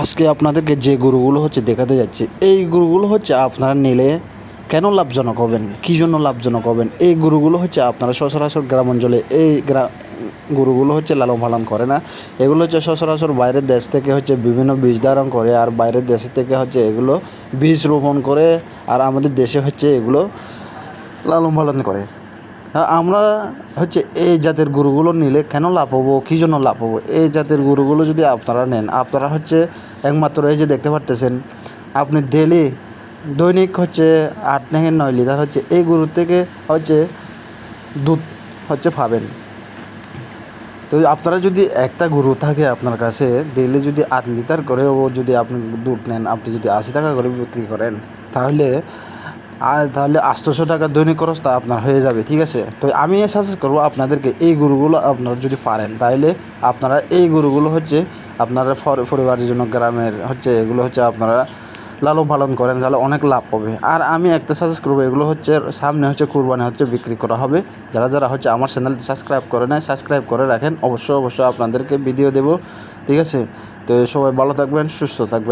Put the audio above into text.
আজকে আপনাদেরকে যে গরুগুলো হচ্ছে দেখাতে যাচ্ছে, এই গরুগুলো হচ্ছে আপনারা নিলে কেন লাভজনক হবেন? কী জন্য লাভজনক হবেন? এই গরুগুলো হচ্ছে আপনারা সচরাচর গ্রাম অঞ্চলে এই গ্রা, গরুগুলো হচ্ছে লালন পালন করে না। এগুলো হচ্ছে সচরাচর বাইরের দেশ থেকে হচ্ছে বিভিন্ন বীজ ধারণ করে আর বাইরের দেশ থেকে হচ্ছে এগুলো বীজ রোপণ করে আর আমাদের দেশে হচ্ছে এগুলো লালন পালন করে। আমরা হচ্ছে এই জাতের গরুগুলো নিলে কেন লাভ হব? কী জন্য লাভ হব? এই জাতের গরুগুলো যদি আপনারা নেন, আপনারা হচ্ছে একমাত্র এই যে দেখতে পারতেছেন, আপনি ডেলি দৈনিক হচ্ছে আট থেকে নয় লিটার হচ্ছে এই গরুর থেকে হচ্ছে দুধ হচ্ছে পাবেন। তো আপনারা যদি একটা গরু থাকে আপনার কাছে, ডেইলি যদি আট লিটার করেও যদি আপনি দুধ নেন, আপনি যদি আশি টাকা করে বিক্রি করেন, তাহলে তাহলে আটশোশো টাকা দৈনিক খরচটা আপনার হয়ে যাবে, ঠিক আছে? তো আমি সাজেস্ট করব আপনাদেরকে এই গরুগুলো আপনারা যদি পারেন তাহলে আপনারা এই গরুগুলো হচ্ছে আপনারা পরিবারের জন্য, গ্রামের হচ্ছে এগুলো হচ্ছে আপনারা লালন পালন করেন, তাহলে অনেক লাভ পাবে আর আমি একটা সাজেস্ট করব, এগুলো হচ্ছে সামনে হচ্ছে কুরবানি হচ্ছে বিক্রি করা হবে। যারা যারা হচ্ছে আমার চ্যানেলটি সাবস্ক্রাইব করে নেয় সাবস্ক্রাইব করে রাখেন। অবশ্যই অবশ্যই আপনাদেরকে ভিডিও দেবো, ঠিক আছে? তো সবাই ভালো থাকবেন, সুস্থ থাকবেন।